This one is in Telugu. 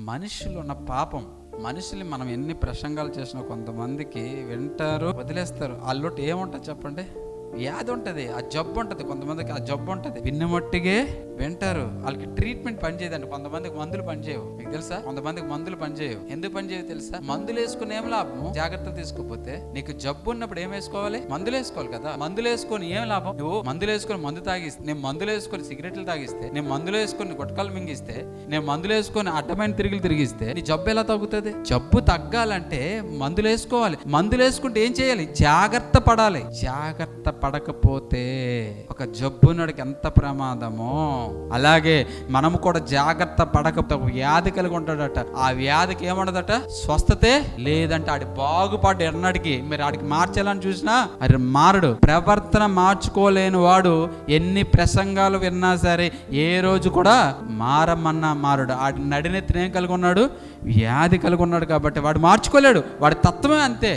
మనుషులు ఉన్న పాపం మనుషులు మనం ఎన్ని ప్రసంగాలు చేసినా కొంతమందికి వింటారు వదిలేస్తారు. అల్లుటి ఏముంటుంది చెప్పండి? వ్యాధి ఉంటుంది ఆ జబ్బు ఉంటుంది. కొంతమందికి ఆ జబ్బు ఉంటుంది. విన్నమట్టిగే వింటారు. వాళ్ళకి ట్రీట్మెంట్ పనిచేయదండి కొంతమందికి మందులు పనిచేయవు మీకు తెలుసా? కొంతమందికి మందులు పనిచేయవు ఎందుకు పనిచేయవు తెలుసా? మందులు వేసుకుని ఏం లాభం జాగ్రత్త తీసుకోకపోతే నీకు జబ్బు ఉన్నప్పుడు ఏం వేసుకోవాలి? మందులు వేసుకోవాలి కదా. మందులు వేసుకొని ఏం లాభం? నువ్వు మందులు వేసుకొని మందు తాగిస్తే నేను మందులు వేసుకొని సిగరెట్లు తాగిస్తే నేను మందులు వేసుకొని గుట్కాలు మింగిస్తే నేను మందులు వేసుకొని అడ్డమైన తిరిగిలు తిరిగిస్తే నీ జబ్బు ఎలా తగ్గుతుంది? జబ్బు తగ్గాలంటే మందులు వేసుకోవాలి. మందులు వేసుకుంటే ఏం చేయాలి? జాగ్రత్త పడాలి. జాగ్రత్త పడకపోతే ఒక జబ్బునుడికి ఎంత ప్రమాదమో? అలాగే మనము కూడా జాగ్రత్త పడకపోతే వ్యాధి కలిగి ఉంటాడట. ఆ వ్యాధికి ఏముండదట? స్వస్థతే లేదంటే. ఆడి బాగుపాటు ఎన్నటికి మీరు ఆడికి మార్చాలని చూసినా అది మారడు. ప్రవర్తన మార్చుకోలేని వాడు ఎన్ని ప్రసంగాలు విన్నా సరే ఏ రోజు కూడా మారమన్నా మారడు. ఆడి నడినెత్తిన ఏం కలిగి ఉన్నాడు? వ్యాధి కలిగి ఉన్నాడు కాబట్టి వాడు మార్చుకోలేడు. వాడి తత్వమే అంతే.